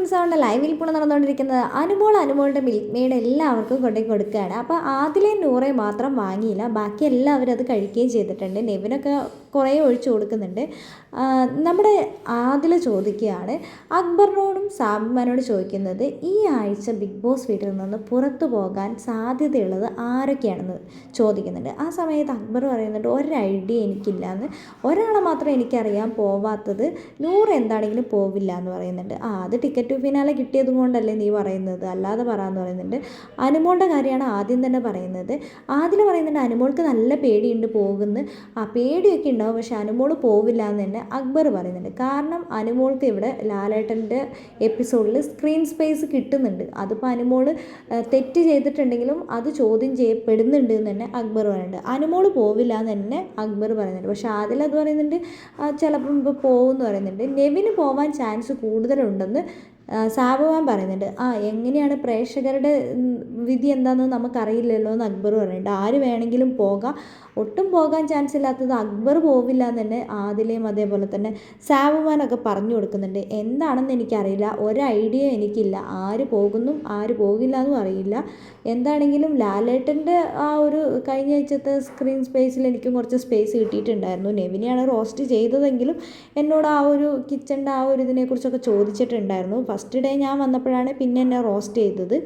Season സെവന്റെ ലൈവിൽ ഇപ്പോൾ നടന്നുകൊണ്ടിരിക്കുന്നത്. അനുമോൾ അനുമോളുടെ മിൽക്ക് മെയ്ഡ് എല്ലാവർക്കും കൊണ്ടു കൊടുക്കുകയാണ്. അപ്പോൾ ആദ്യം നൂറെ മാത്രം വാങ്ങിയില്ല. ബാക്കി എല്ലാവരും അത് കഴിക്കുകയും ചെയ്തിട്ടുണ്ട്. നെവിനൊക്കെ കുറേ ഒഴിച്ചു കൊടുക്കുന്നുണ്ട്. നമ്മുടെ ആദില ചോദിക്കുകയാണ് അക്ബറിനോടും സാബിമാനോട് ചോദിക്കുന്നത് ഈ ആഴ്ച ബിഗ് ബോസ് വീട്ടിൽ നിന്ന് പുറത്തു പോകാൻ സാധ്യതയുള്ളത് ആരൊക്കെയാണെന്ന് ചോദിക്കുന്നുണ്ട്. ആ സമയത്ത് അക്ബർ പറയുന്നുണ്ട് ഒരു ഐഡിയ എനിക്കില്ല എന്ന് ഒരാളെ മാത്രം എനിക്കറിയാൻ പോവാത്തത് നൂറ് എന്താണെങ്കിലും പോവില്ല എന്ന് പറയുന്നുണ്ട്. ആ അത് ടിക്കറ്റ് ഫിനാലെ കിട്ടിയത് കൊണ്ടല്ലേ നീ പറയുന്നത്. അല്ലാതെ പറയാന്ന് പറയുന്നുണ്ട്. അനുമോളുടെ കാര്യമാണ് ആദ്യം തന്നെ പറയുന്നത്. ആദ്യം പറയുന്നുണ്ട് അനുമോൾക്ക് നല്ല പേടിയുണ്ട് പോകുന്നു. ആ പേടിയൊക്കെ ഉണ്ടാവും പക്ഷെ അനുമോൾ പോവില്ല എന്ന് തന്നെ അക്ബർ പറയുന്നുണ്ട്. കാരണം അനുമോൾക്ക് ഇവിടെ ലാലേട്ടന്റെ എപ്പിസോഡിൽ സ്ക്രീൻ സ്പേസ് കിട്ടുന്നുണ്ട്. അതിപ്പോൾ അനുമോൾ തെറ്റ് ചെയ്തിട്ടുണ്ടെങ്കിലും അത് ചോദ്യം ചെയ്യപ്പെടുന്നുണ്ട് എന്ന് തന്നെ അക്ബർ പറയുന്നുണ്ട്. അനുമോൾ പോവില്ല എന്ന് തന്നെ അക്ബർ പറയുന്നുണ്ട്. പക്ഷെ ആദിൽ അത് പറയുന്നുണ്ട് ചിലപ്പം ഇപ്പോൾ പോകുമെന്ന് പറയുന്നുണ്ട്. നെവിന് പോവാൻ ചാൻസ് കൂടുതലുണ്ടെന്ന് ആ, സാബുവാൻ പറയുന്നുണ്ട് ആ എങ്ങനെയാണ് പ്രേക്ഷകരുടെ വിധി എന്താണെന്ന് നമുക്കറിയില്ലല്ലോ എന്ന് അക്ബർ പറയുന്നുണ്ട് ആര് വേണമെങ്കിലും പോകാം ഒട്ടും പോകാൻ ചാൻസ് ഇല്ലാത്തത് അക്ബർ പോവില്ല എന്ന് തന്നെ ആദിലയും അതേപോലെ തന്നെ സാബുമാനൊക്കെ പറഞ്ഞു കൊടുക്കുന്നുണ്ട്. എന്താണെന്ന് എനിക്കറിയില്ല. ഒരു ഐഡിയ എനിക്കില്ല. ആര് പോകുന്നു ആര് പോകില്ല എന്നും അറിയില്ല. എന്താണെങ്കിലും ലാലേട്ടന്റെ ആ ഒരു കഴിഞ്ഞ ആഴ്ചത്തെ സ്ക്രീൻ സ്പേസിൽ എനിക്കും കുറച്ച് സ്പേസ് കിട്ടിയിട്ടുണ്ടായിരുന്നു. നെവിനെയാണ് റോസ്റ്റ് ചെയ്തതെങ്കിലും എന്നോട് ആ ഒരു കിച്ചന്റെ ആ ഒരു ഇതിനെക്കുറിച്ചൊക്കെ ചോദിച്ചിട്ടുണ്ടായിരുന്നു. ഫസ്റ്റ് ഡേ ഞാൻ വന്നപ്പോഴാണ് പിന്നെ എന്നെ റോസ്റ്റ് ചെയ്തത്.